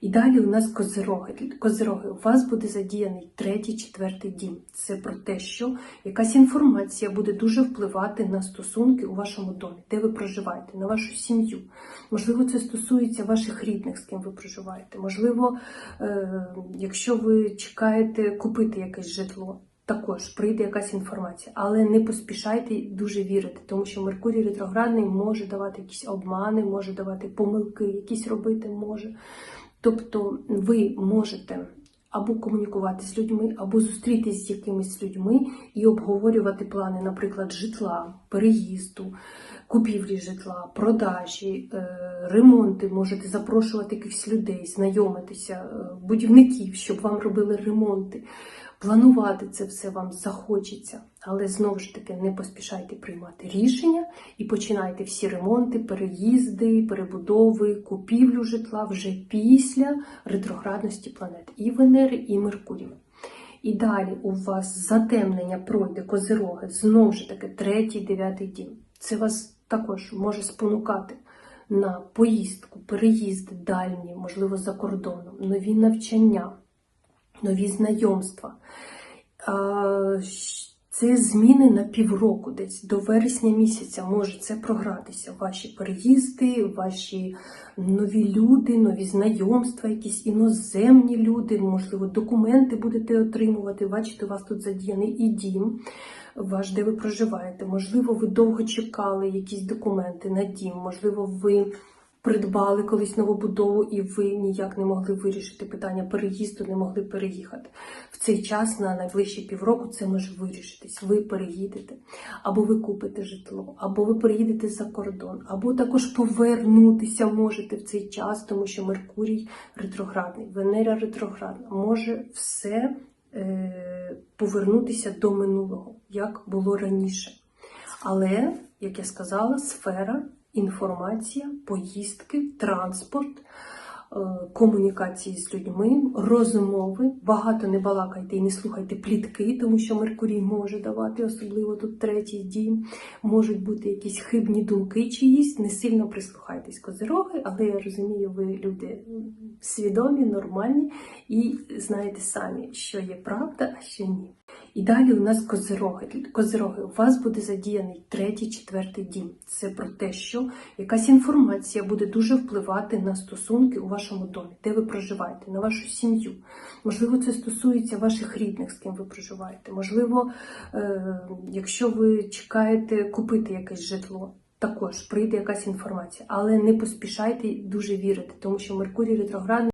І далі у нас козироги. Козироги, у вас буде задіяний третій, четвертий дім. Це про те, що якась інформація буде дуже впливати на стосунки у вашому домі, де ви проживаєте, на вашу сім'ю. Можливо, це стосується ваших рідних, з ким ви проживаєте. Можливо, е, якщо ви чекаєте купити якесь житло. Також прийде якась інформація, але не поспішайте дуже вірити, тому що Меркурій ретроградний може давати якісь обмани, може давати помилки, якісь робити може. Тобто ви можете або комунікувати з людьми, або зустрітись з якимись людьми і обговорювати плани, наприклад, житла, переїзду, купівлі житла, продажі, е, ремонти. Можете запрошувати якихось людей, знайомитися, е, будівників, щоб вам робили ремонти. Планувати це все вам захочеться, але знову ж таки не поспішайте приймати рішення і починайте всі ремонти, переїзди, перебудови, купівлю житла вже після ретроградності планет і Венери, і Меркурія. І далі у вас затемнення пройде козироги, знову ж таки, третій, дев'ятий дім. Це вас також може спонукати на поїздку, переїзди дальні, можливо, за кордоном, нові навчання нові знайомства. Це зміни на півроку, десь до вересня місяця може це програтися. Ваші переїзди, ваші нові люди, нові знайомства, якісь іноземні люди, можливо, документи будете отримувати. Бачите, у вас тут задіяний і дім, ваш, де ви проживаєте. Можливо, ви довго чекали якісь документи на дім, можливо, ви придбали колись новобудову і ви ніяк не могли вирішити питання переїзду, не могли переїхати. В цей час на найближчі півроку це може вирішитись. Ви переїдете, або ви купите житло, або ви переїдете за кордон, або також повернутися можете в цей час, тому що Меркурій ретроградний, Венера ретроградна, може все е, повернутися до минулого, як було раніше. Але, як я сказала, сфера інформація, поїздки, транспорт, е, комунікації з людьми, розмови. Багато не балакайте і не слухайте плітки, тому що Меркурій може давати, особливо тут третій дім. Можуть бути якісь хибні думки чиїсь, не сильно прислухайтесь козироги, але я розумію, ви люди свідомі, нормальні і знаєте самі, що є правда, а що ні. І далі у нас козироги. Козироги, у вас буде задіяний третій, четвертий дім. Це про те, що якась інформація буде дуже впливати на стосунки у вашому домі, де ви проживаєте, на вашу сім'ю. Можливо, це стосується ваших рідних, з ким ви проживаєте. Можливо, е, якщо ви чекаєте купити якесь житло. Також прийде якась інформація, але не поспішайте дуже вірити, тому що Меркурій ретроградний